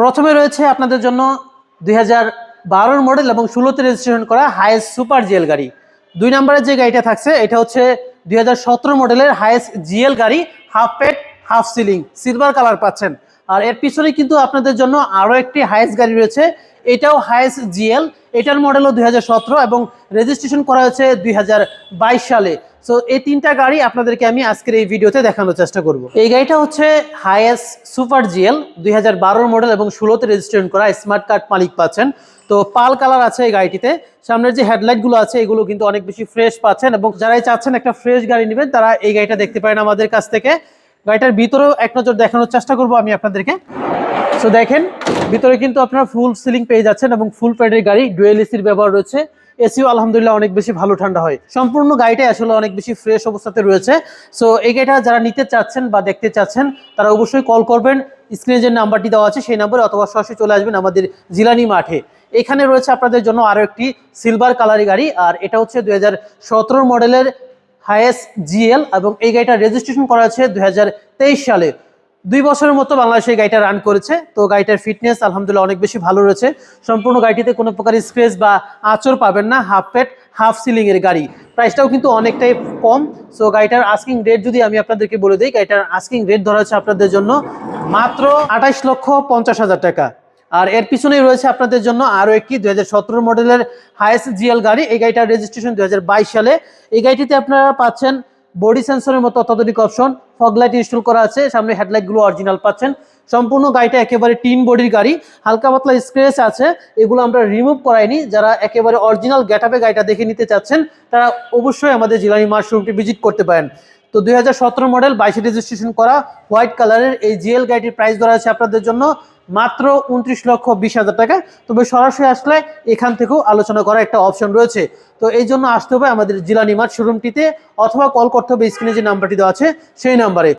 প্রথমে রয়েছে আপনাদের জন্য দুই হাজার বারোর মডেল এবং ষোলোতে রেজিস্ট্রেশন করা হায়েস্ট সুপার জিএল গাড়ি। দুই নম্বরের যে গাড়িটা থাকছে, এটা হচ্ছে দুই হাজার সতেরো মডেলের হায়েস্ট জিএল গাড়ি half pet half ceiling silver colour পাচ্ছেন। আর এর পিছনে কিন্তু আপনাদের জন্য আরও একটি হায়েস্ট গাড়ি রয়েছে, এটাও হায়েস্ট জিএল এটার মডেলও দুই হাজার সতেরো এবং রেজিস্ট্রেশন করা হয়েছে দুই হাজার বাইশ সালে। সো এই তিনটা গাড়ি আপনাদেরকে আমি আজকের এই ভিডিওতে দেখানোর চেষ্টা করব। এই গাড়িটা হচ্ছে হায়েস্ট সুপার জিএল দুই হাজার মডেল এবং ষোলোতে রেজিস্ট্রেশন করা স্মার্ট কার্ড মালিক পাচ্ছেন। তো পাল কালার আছে এই গাড়িটিতে। সামনের যে হেডলাইটগুলো আছে, এগুলো কিন্তু অনেক বেশি ফ্রেশ পাচ্ছেন এবং যারাই চাচ্ছেন একটা ফ্রেশ গাড়ি নেবেন, তারা এই গাড়িটা দেখতে পারেন আমাদের কাছ থেকে। গাড়িটার ভিতরেও এক নজর দেখানোর চেষ্টা করব আমি আপনাদেরকে। সো দেখেন, ভিতরে কিন্তু আপনারা ফুল সিলিং পেয়ে যাচ্ছেন এবং ফুল প্যাডের গাড়ি ডুয়েল এসির ব্যবহার রয়েছে। এসিও আলহামদুলিল্লাহ অনেক বেশি ভালো ঠান্ডা হয়। সম্পূর্ণ গাড়িটাই আসলে অনেক বেশি ফ্রেশ অবস্থাতে রয়েছে। সো এই গাড়িটা যারা নিতে চাচ্ছেন বা দেখতে চাচ্ছেন, তারা অবশ্যই কল করবেন। স্ক্রিনে যে নাম্বারটি দেওয়া আছে, সেই নাম্বারে অথবা সরাসরি চলে আসবেন আমাদের জিলানি মাঠে। এখানে রয়েছে আপনাদের জন্য আরও একটি সিলভার কালারি গাড়ি, আর এটা হচ্ছে দু হাজার সতেরো মডেলের হায়েস্ট জিএল এবং এই গাড়িটা রেজিস্ট্রেশন করা হয়েছে দুই সালে। দুই বছরের মতো বাংলাদেশে গাড়িটা রান করেছে। তো গাড়িটার ফিটনেস আলহামদুলিল্লাহ অনেক বেশি ভালো রয়েছে। সম্পূর্ণ গাড়িটিতে কোনো প্রকার স্ক্রেচ বা আঁচড় পাবেন না হাফ পেট হাফ সিলিং এর গাড়ি। প্রাইসটাও কিন্তু অনেকটাই কম। সো গাড়িটার আস্কিং রেট যদি আমি আপনাদেরকে বলে দিই, গাড়িটার আস্কিং রেট ধরা হচ্ছে আপনাদের জন্য মাত্র আঠাইশ লক্ষ পঞ্চাশ হাজার টাকা। আর এর পিছনেই রয়েছে আপনাদের জন্য আরও একটি দুই হাজার সতেরো মডেলের হায়েস্ট জিএল গাড়ি। এই গাড়িটার রেজিস্ট্রেশন দুই হাজার বাইশ সালে। এই গাড়িটিতে আপনারা পাচ্ছেন বডি সেন্সরের মতো অত্যাধুনিক অপশন ফগলাইট ইনস্টল করা আছে, সামনে হেডলাইটগুলো অরিজিনাল পাচ্ছেন। সম্পূর্ণ গাড়িটা একেবারে টিন বডির গাড়ি, হালকা পাতলা স্ক্রেচ আছে, এগুলো আমরা রিমুভ করাইনি। যারা একেবারে অরিজিনাল গ্যাটাপে গাড়িটা দেখে নিতে চাচ্ছেন, তারা অবশ্যই আমাদের জিলানি মাশরুমটি ভিজিট করতে পারেন। তো দুই হাজার সতেরো মডেল বাইশে রেজিস্ট্রেশন করা হোয়াইট কালারের এই জিএল গাড়িটির প্রাইস ধরা আছে আপনাদের জন্য মাত্র উনত্রিশ লক্ষ বিশ হাজার টাকা। তবে সরাসরি আসলে এখান থেকেও আলোচনা করার একটা অপশন রয়েছে। তো এই জন্য আসতে হবে আমাদের জিলা নিমার শোরুমটিতে অথবা কল করতে হবে স্ক্রিনে যে নাম্বারটি দেওয়া আছে সেই নাম্বারে